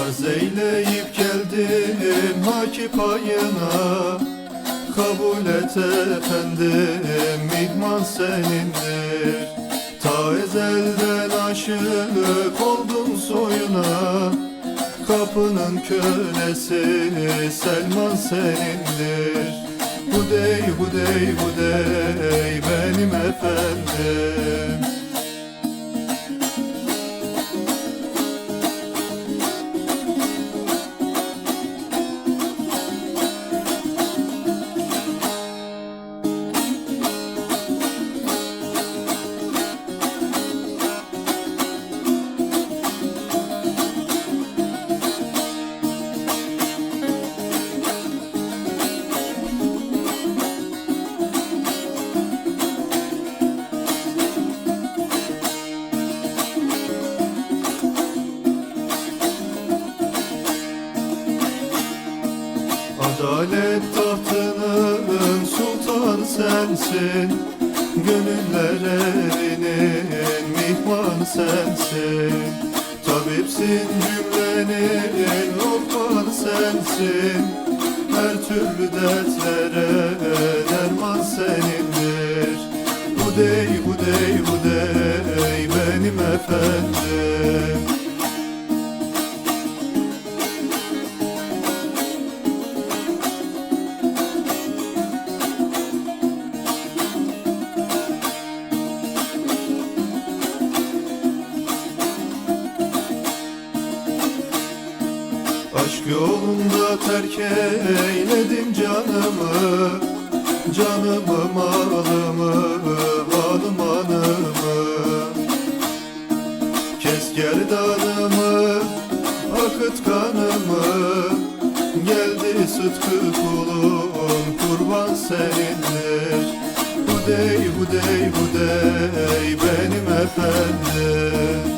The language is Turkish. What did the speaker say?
Arz eyleyip geldim haki payına Kabul et efendim mihman senindir. Ta ezelden aşık oldum soyuna. Kapının kölesi Selman senindir. Hudey hudey hudey benim efendim Adalet tahtının sultan sensin. Gönüller evinin mihman sensin. Tabipsin cümlenin lokman sensin. Her türlü dertlere derman senindir. Hudey hudey hudey benim efendim Aşk yolunda terk eyledim canımı Canımı malımı malım anımı Kes gerdanımı akıt kanımı Geldi sıtkı kulun kurban senindir. Hudey hudey hudey benim efendim